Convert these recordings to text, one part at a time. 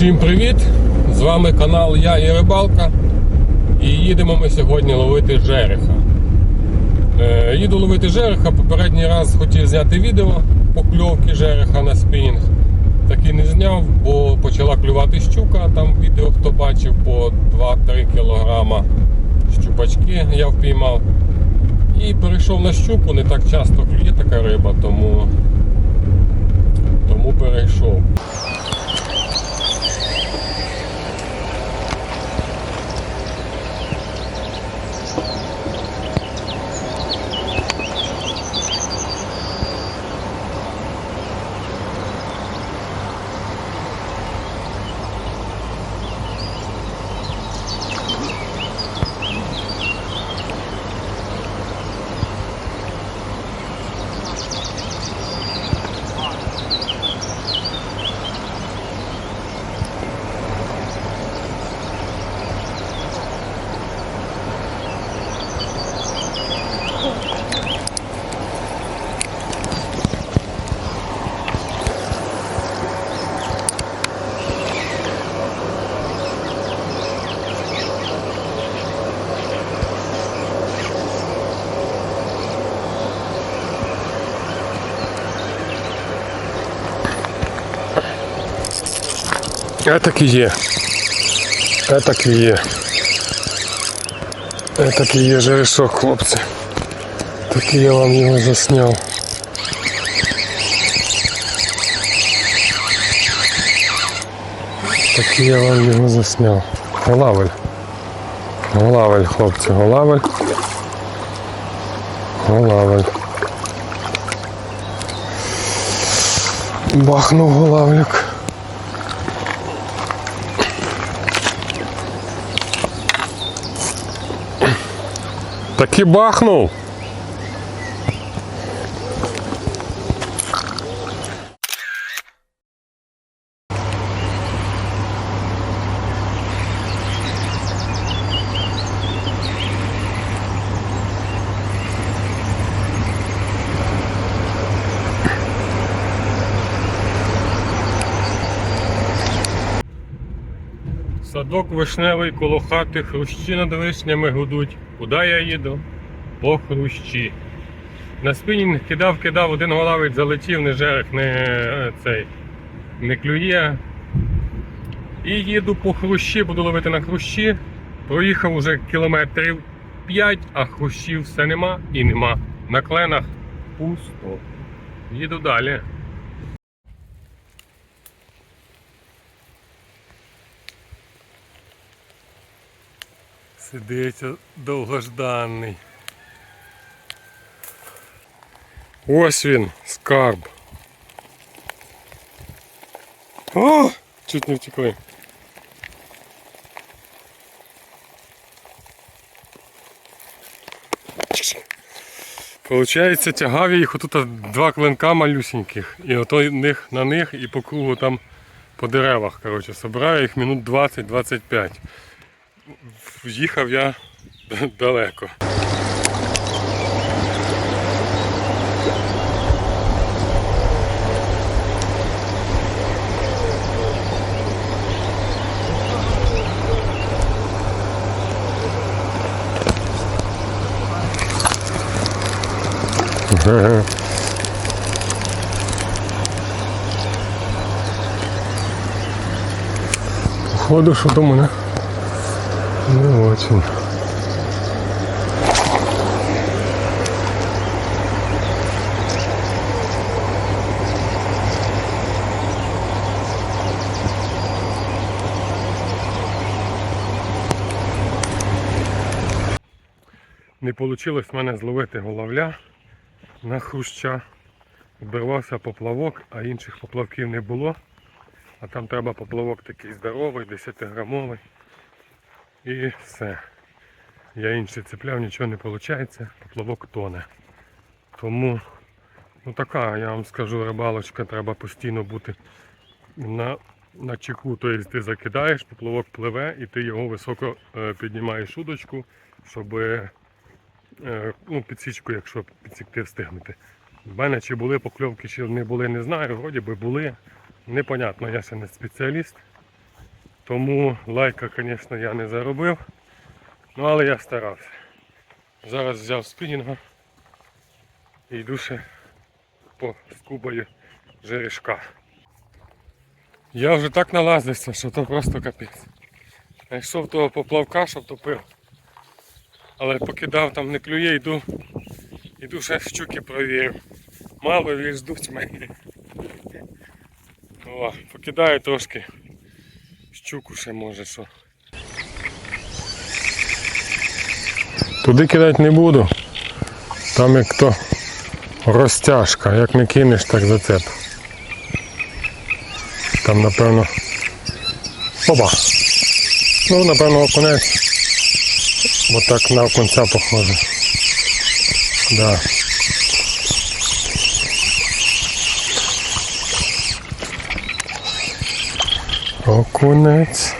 Всім привіт! З вами канал Я і Рибалка. І їдемо ми сьогодні ловити жереха. Е, їду ловити жереха. Попередній раз хотів зняти відео покльовки жереха на спінінг. Так і не зняв, бо почала клювати щука. Там відео хто бачив по 2-3 кілограма щупачки я впіймав. І перейшов на щуку, не так часто клює така риба, тому, тому перейшов. Это є. Это є. Это є жерешок, хлопці. Такий я вам його засняв. Такий я вам його засняв. Голавель. Голавель, хлопці, голавель. Голавель. Бахнув голавлик. Таки бахнув. Садок вишневий коло хати, хрущі над вишнями гудуть. Куди я їду? По хрущі. На спінінг кидав, кидав, один голавець залетів, не жерех, не е, цей, не клює. І їду по хрущі, буду ловити на хрущі. Проїхав уже кілометрів 5, а хрущів все нема і нема. На кленах пусто. Їду далі. Сидить довгожданий. Ось він, скарб. О! Чуть не втекли. Получається, тягав я їх отут два клинка малюсеньких. І ото них, на них і по кругу там по деревах. Коротше, собираю їх минут 20-25 їхав я далеко. Походу, що до мене не очень. Не вийшло в мене зловити головля на хруща. Вбивався поплавок, а інших поплавків не було. А там треба поплавок такий здоровий, 10-грамовий. І все. Я інший цепляв, нічого не виходить, поплавок тоне. Тому ну така, я вам скажу, рибалочка, треба постійно бути на на чеку. Тобто ти закидаєш, поплавок пливе і ти його високо е, піднімаєш удочку, щоб е, ну, підсічку, якщо підсікти встигнути. У мене чи були покльовки, чи не були, не знаю. Вроді би були. Непонятно, я ще не спеціаліст. Тому лайка, звісно, я не заробив. Ну але я старався. Зараз взяв спінінга і йду ще по скубаю жерешка. Я вже так налазився, що то просто капець. Знайшов того поплавка, щоб топив. Але покидав там не клює, йду. Іду ще щуки провірю. Мало лі ждуть мене. О, покидаю трошки. Щуку ще може що. Туди кидати не буду. Там як то розтяжка. Як не кинеш, так зацеп. Там напевно. Опа! Ну, напевно, окунець. Бо так на окунця похоже. Да. Окунець.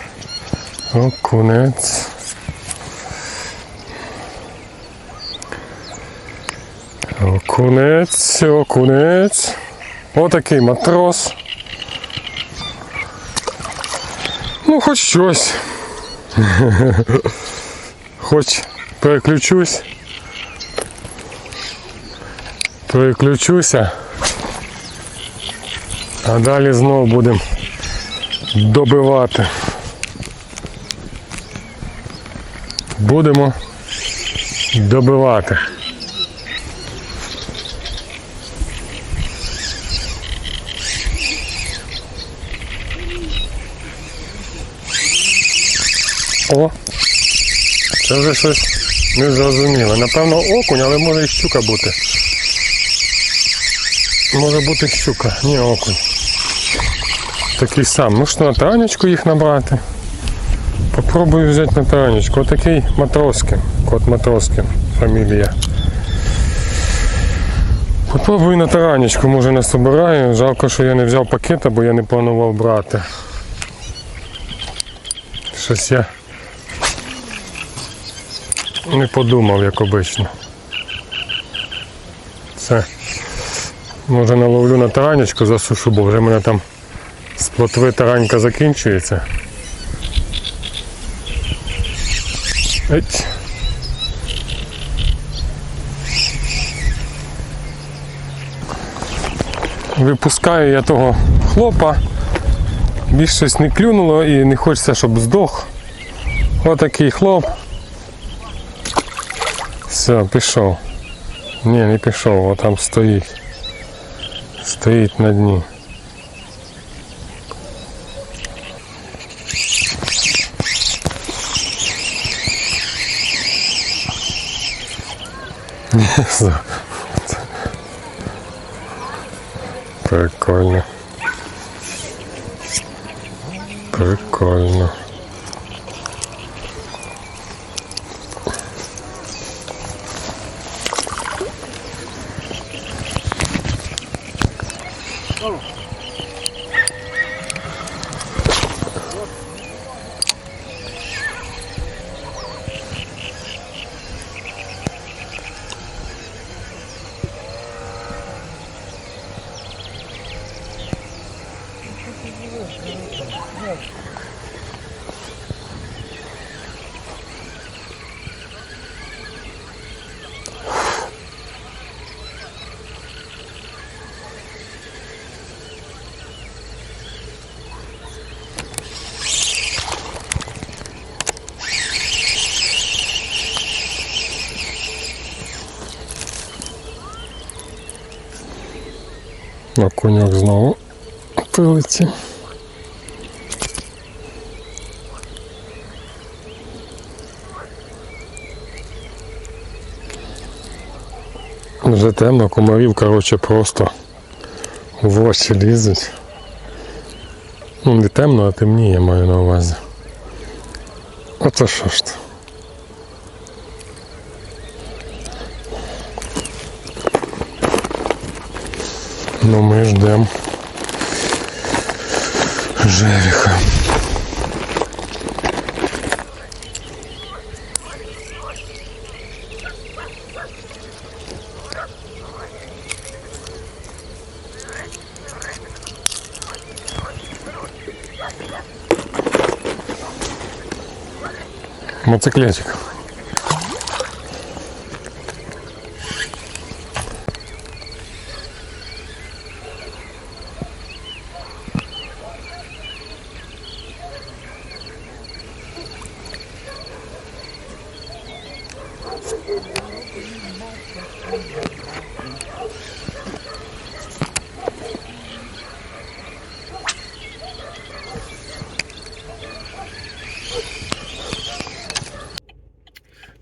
Окунець. Окунець, окунець. Отакий матрос. Ну, хоч щось. Хоч переключусь. Переключуся. А далі знову будемо добивати. Будемо добивати. О! Це вже щось незрозуміле. Напевно окунь, але може і щука бути. Може бути щука, ні окунь. Такий сам. Ну що, на таранечку їх набрати. Попробую взяти на таранечку. Отакий Матроскин. Кот Матроскин. Фамілія. Попробую на таранечку, може не собираю. Жалко, що я не взяв пакета, бо я не планував брати. Щось я не подумав, як обично. Це може наловлю на таранечку засушу, бо вже мене там з плотви таранька закінчується. Еть. Випускаю я того хлопа, більш щось не клюнуло і не хочеться, щоб здох. Отакий хлоп. Все, пішов. Ні, не пішов, о там стоїть. Стоїть на дні. Прикольно. Прикольно. Окуньок знову прилетів. Вже темно, комарів, коротше, просто в очі лізуть. Ну, не темно, а темніє маю на увазі. Оце що ж то. Ну ми ждемо жереха. Моциклетик.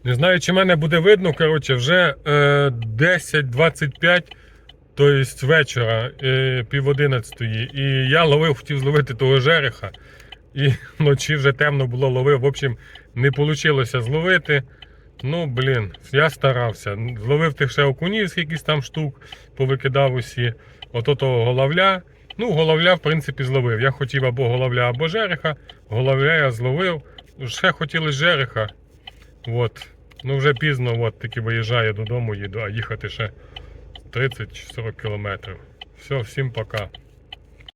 Не знаю, чи мене буде видно, коротше, вже е, 10.25, тобто вечора, е, пів одинадцятої. І я ловив, хотів зловити того жереха. І вночі вже темно було ловив. В общем, не вийшло зловити. Ну, блін, я старався. Зловив тих ще окунів, якісь там штук, повикидав усі. Ото того головля. Ну, головля, в принципі, зловив. Я хотів або головля, або жереха. Головля я зловив. Ще хотілося жереха. От. Ну вже пізно, от таки виїжджаю додому, їду, а їхати ще 30-40 кілометрів. Все, всім пока.